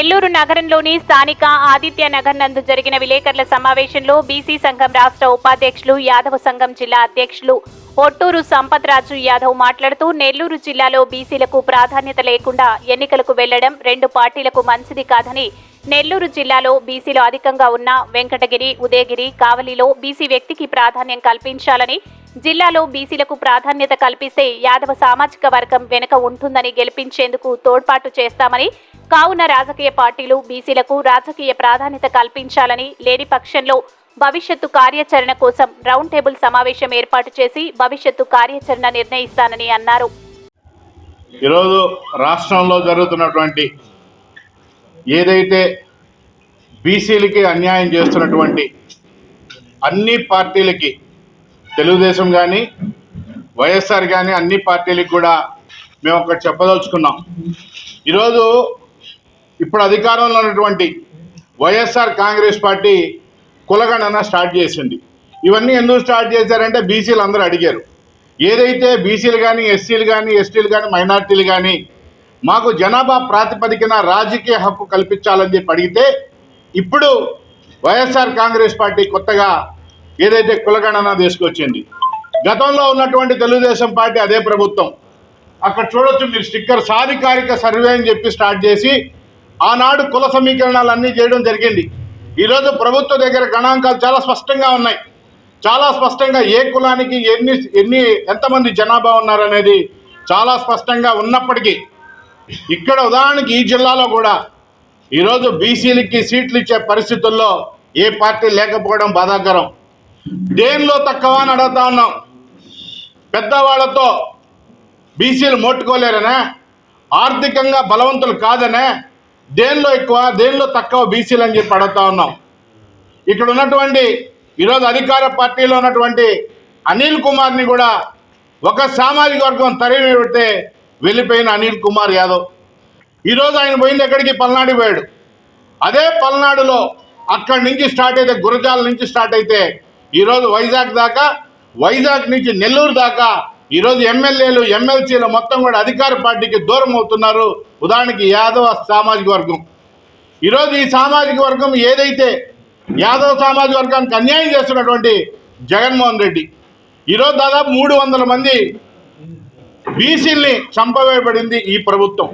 నెల్లూరు నగరంలోని స్థానిక ఆదిత్య నగర్ నందు జరిగిన విలేకరుల సమావేశంలో బీసీ సంఘం రాష్ట్ర ఉపాధ్యక్షులు యాదవ సంఘం జిల్లా అధ్యక్షులు ఒట్టూరు సంపత్ రాజు యాదవ్ మాట్లాడుతూ నెల్లూరు జిల్లాలో బీసీలకు ప్రాధాన్యత లేకుండా ఎన్నికలకు వెళ్ళడం రెండు పార్టీలకు మంచిది కాదని నెల్లూరు జిల్లాలో బీసీలు అధికంగా ఉన్న వెంకటగిరి ఉదయగిరి కావలిలో బీసీ వ్యక్తికి ప్రాధాన్యం కల్పించాలని జిల్లాలో బీసీలకు ప్రాధాన్యత కల్పిస్తే యాదవ సామాజిక వర్గం వెనుక ఉంటుందని గెలిపించేందుకు తోడ్పాటు చేస్తామని కావున రాజకీయ పార్టీలు బీసీలకు రాజకీయ ప్రాధాన్యత కల్పించాలని లేని పక్షంలో భవిష్యత్తు కార్యాచరణ కోసం రౌండ్ టేబుల్ సమావేశం ఏర్పాటు చేసి భవిష్యత్తు కార్యాచరణ నిర్ణయిస్తానని అన్నారు. ఈరోజు రాష్ట్రంలో జరుగుతున్నటువంటి ఏదైతే బీసీలకి అన్యాయం చేస్తున్నటువంటి అన్ని పార్టీలకి తెలుగుదేశం కానీ వైఎస్ఆర్ కానీ అన్ని పార్టీలకు కూడా మేము ఒకటి చెప్పదలుచుకున్నాం. ఈరోజు ఇప్పుడు అధికారంలో ఉన్నటువంటి వైఎస్ఆర్ కాంగ్రెస్ పార్టీ కులగణన స్టార్ట్ చేసింది. ఇవన్నీ ఎందుకు స్టార్ట్ చేశారంటే బీసీలు అందరూ అడిగారు. ఏదైతే బీసీలు కానీ ఎస్సీలు కానీ ఎస్టీలు కానీ మైనార్టీలు కానీ మాకు జనాభా ప్రాతిపదికన రాజకీయ హక్కు కల్పించాలని చెప్పి అడిగితే ఇప్పుడు వైఎస్ఆర్ కాంగ్రెస్ పార్టీ కొత్తగా ఏదైతే కులగణన తీసుకొచ్చింది. గతంలో ఉన్నటువంటి తెలుగుదేశం పార్టీ అదే ప్రభుత్వం. అక్కడ చూడొచ్చు మీరు స్టిక్కర్ సాధికారిక సర్వే అని చెప్పి స్టార్ట్ చేసి ఆనాడు కుల సమీకరణాలు అన్నీ చేయడం జరిగింది. ఈరోజు ప్రభుత్వ దగ్గర గణాంకాలు చాలా స్పష్టంగా ఉన్నాయి. చాలా స్పష్టంగా ఏ కులానికి ఎన్ని ఎన్ని ఎంతమంది జనాభా ఉన్నారనేది చాలా స్పష్టంగా ఉన్నప్పటికీ ఇక్కడ ఉదాహరణకి ఈ జిల్లాలో కూడా ఈరోజు బీసీలకి సీట్లు ఇచ్చే పరిస్థితుల్లో ఏ పార్టీ లేకపోవడం బాధాకరం. దేనిలో తక్కువ అని అడుగుతా ఉన్నాం? పెద్దవాళ్ళతో బీసీలు మోట్టుకోలేరనే? ఆర్థికంగా బలవంతులు కాదనే? దేనిలో ఎక్కువ దేనిలో తక్కువ బీసీలు అని చెప్పి అడుగుతా ఉన్నాం. ఇక్కడ ఉన్నటువంటి ఈరోజు అధికార పార్టీలో ఉన్నటువంటి అనిల్ కుమార్ని కూడా ఒక సామాజిక వర్గం తరిమి పెడితే వెళ్ళిపోయిన అనిల్ కుమార్ యాదవ్. ఈరోజు ఆయన పోయింది ఎక్కడికి? పల్నాడు పోయాడు. అదే పల్నాడులో అక్కడి నుంచి స్టార్ట్ అయితే గురజాల నుంచి స్టార్ట్ అయితే ఈరోజు వైజాగ్ దాకా వైజాగ్ నుంచి నెల్లూరు దాకా ఈరోజు ఎమ్మెల్యేలు ఎమ్మెల్సీలు మొత్తం కూడా అధికార పార్టీకి దూరం అవుతున్నారు. ఉదాహరణకి యాదవ సామాజిక వర్గం. ఈరోజు ఈ సామాజిక వర్గం ఏదైతే యాదవ సామాజిక వర్గానికి అన్యాయం చేస్తున్నటువంటి జగన్మోహన్ రెడ్డి ఈరోజు దాదాపు మూడు వందల మంది బీసీల్ని చంపవేయబడింది ఈ ప్రభుత్వం.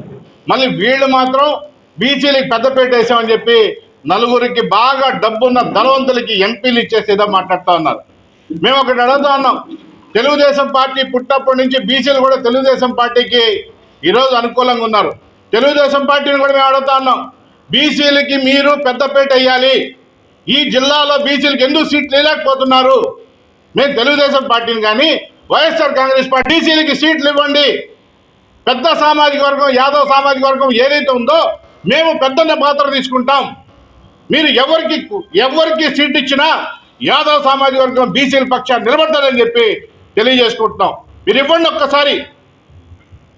మళ్ళీ వీళ్ళు మాత్రం బీసీలకు పెద్దపేట వేసామని చెప్పి నలుగురికి బాగా డబ్బున్న ధనవంతులకి ఎంపీలు ఇచ్చేసేదో మాట్లాడుతూ ఉన్నారు. మేము ఒకటి అడుగుతా ఉన్నాం. తెలుగుదేశం పార్టీ పుట్టప్పటి నుంచి బీసీలు కూడా తెలుగుదేశం పార్టీకి ఈరోజు అనుకూలంగా ఉన్నారు. తెలుగుదేశం పార్టీని కూడా మేము అడుగుతా ఉన్నాం. బీసీలకి మీరు పెద్దపేట వేయాలి. ఈ జిల్లాలో బీసీలకు ఎందుకు సీట్లు వేయలేకపోతున్నారు మేము తెలుగుదేశం పార్టీని కానీ వైఎస్ఆర్ కాంగ్రెస్ పార్టీ బీసీలకి సీట్లు ఇవ్వండి. పెద్ద సామాజిక వర్గం యాదవ్ సామాజిక వర్గం ఏదైతే ఉందో మేము పెద్దన్న పాత్ర తీసుకుంటాం. మీరు ఎవరికి ఎవరికి సీట్ ఇచ్చినా యాదవ్ సామాజిక వర్గం బీసీల పక్షాన్ని నిలబడతారని చెప్పి తెలియజేసుకుంటున్నాం. మీరు ఇవ్వండి ఒక్కసారి.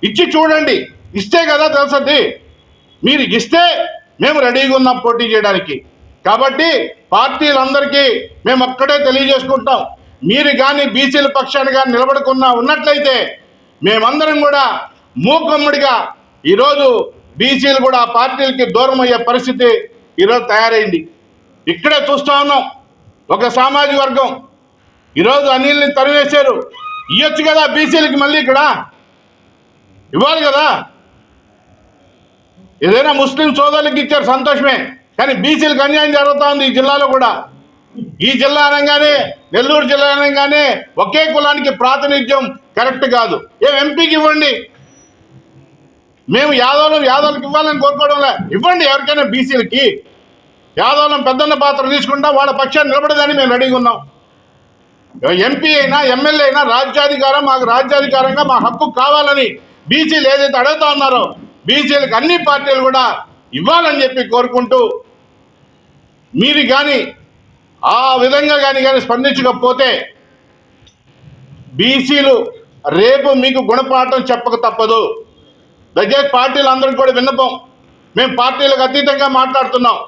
ఇచ్చి చూడండి. ఇస్తే కదా తెలుసది మీరు ఇస్తే మేము రెడీగా ఉన్నాం పోటీ చేయడానికి. కాబట్టి పార్టీలందరికీ మేము అక్కడే తెలియజేసుకుంటాం మీరు కానీ బీసీల పక్షాన్ని కానీ నిలబడకుండా ఉన్నట్లయితే మేమందరం కూడా మూకమ్మడిగా ఈరోజు బీసీలు కూడా ఆ పార్టీలకి దూరం అయ్యే పరిస్థితి ఈరోజు తయారైంది. ఇక్కడే చూస్తా ఉన్నాం. ఒక సామాజిక వర్గం. ఈరోజు అనిల్ని తరివేశారు ఇవ్వచ్చు కదా బీసీలకి మళ్ళీ ఇక్కడ? ఇవ్వాలి కదా? ఏదైనా ముస్లిం సోదరులకు ఇచ్చారు సంతోషమే. కానీ బీసీలకు అన్యాయం జరుగుతూ ఉంది ఈ జిల్లాలో కూడా. ఈ జిల్లా అనగానే నెల్లూరు జిల్లా అనగానే ఒకే కులానికి ప్రాతినిధ్యం కరెక్ట్ కాదు. ఏం ఎంపీకి ఇవ్వండి? మేము యాదవులు యాదవులకు ఇవ్వాలని కోరుకోవడం ఇవ్వండి ఎవరికైనా బీసీలకి. యాదవులం పెద్దన్న పాత్ర తీసుకుంటా వాళ్ళ పక్షాన్ని నిలబడదని మేము రెడీగా ఉన్నాం. ఎంపీ అయినా ఎమ్మెల్యే అయినా రాజ్యాధికారం మాకు రాజ్యాధికారంగా మా హక్కు కావాలని బీసీలు ఏదైతే అడుగుతా ఉన్నారో బీసీలకు అన్ని పార్టీలు కూడా ఇవ్వాలని చెప్పి కోరుకుంటూ మీరు కానీ ఆ విధంగా కానీ కానీ స్పందించకపోతే బీసీలు రేపు మీకు గుణపాఠం చెప్పక తప్పదు. దయచేసి పార్టీలు అందరికి కూడా విన్నపం. మేము పార్టీలకు అతీతంగా మాట్లాడుతున్నాం.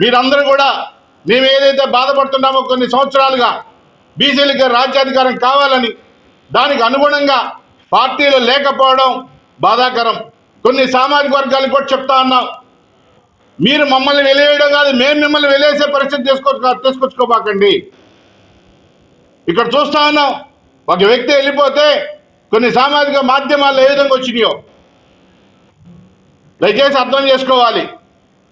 మీరందరూ కూడా మేము ఏదైతే బాధపడుతున్నామో కొన్ని సంవత్సరాలుగా బీసీలకి రాజ్యాధికారం కావాలని దానికి అనుగుణంగా పార్టీలు లేకపోవడం బాధాకరం. కొన్ని సామాజిక వర్గాలకు కూడా చెప్తా ఉన్నాం. మీరు మమ్మల్ని వెలివేయడం కాదు మేము మిమ్మల్ని వెలివేసే పరిస్థితి తీసుకొచ్చు తీసుకొచ్చుకోబాకండి. ఇక్కడ చూస్తా ఉన్నాం. ఒక వ్యక్తి వెళ్ళిపోతే కొన్ని సామాజిక మాధ్యమాలు ఏ విధంగా వచ్చినాయో. దయచేసి అర్థం చేసుకోవాలి.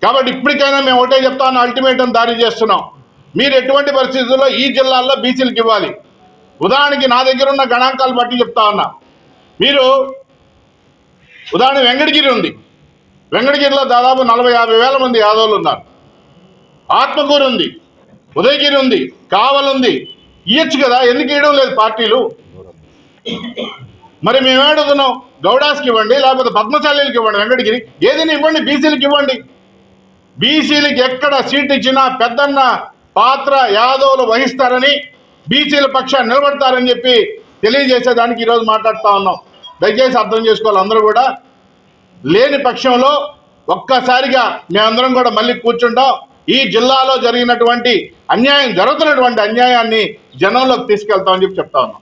కాబట్టి ఇప్పటికైనా మేము ఒకటే చెప్తాను అల్టిమేటం దారి చేస్తున్నాం. మీరు ఎటువంటి పరిస్థితుల్లో ఈ జిల్లాల్లో బీసీలకు ఇవ్వాలి? ఉదాహరణకి నా దగ్గర ఉన్న గణాంకాలు బట్టి చెప్తా ఉన్నా మీరు ఉదాహరణ వెంకటగిరి ఉంది. వెంకటగిరిలో దాదాపు నలభై యాభై వేల మంది యాదవులు ఉన్నారు. ఆత్మకూరు ఉంది. ఉదయగిరి ఉంది. కావలుంది ఇయ్యచ్చు కదా ఎందుకు ఇవ్వడం లేదు పార్టీలు? మరి మేము ఏమడుగుతున్నాం గౌడాస్కి ఇవ్వండి లేకపోతే పద్మశాలీలకు ఇవ్వండి వెంకటగిరి. ఏదైనా ఇవ్వండి బీసీలకు ఇవ్వండి. బీసీలకు ఎక్కడ సీట్ ఇచ్చినా పెద్దన్న పాత్ర యాదవులు వహిస్తారని బీసీల పక్షాన్ని నిలబడతారని చెప్పి తెలియజేసేదానికి ఈరోజు మాట్లాడుతా ఉన్నాం. దయచేసి అర్థం చేసుకోవాలి అందరూ కూడా. లేని పక్షంలో ఒక్కసారిగా మేమందరం కూడా మళ్ళీ కూర్చుంటాం. ఈ జిల్లాలో జరిగినటువంటి అన్యాయం జరుగుతున్నటువంటి అన్యాయాన్ని జనంలోకి తీసుకెళ్తామని చెప్పి చెప్తా ఉన్నాం.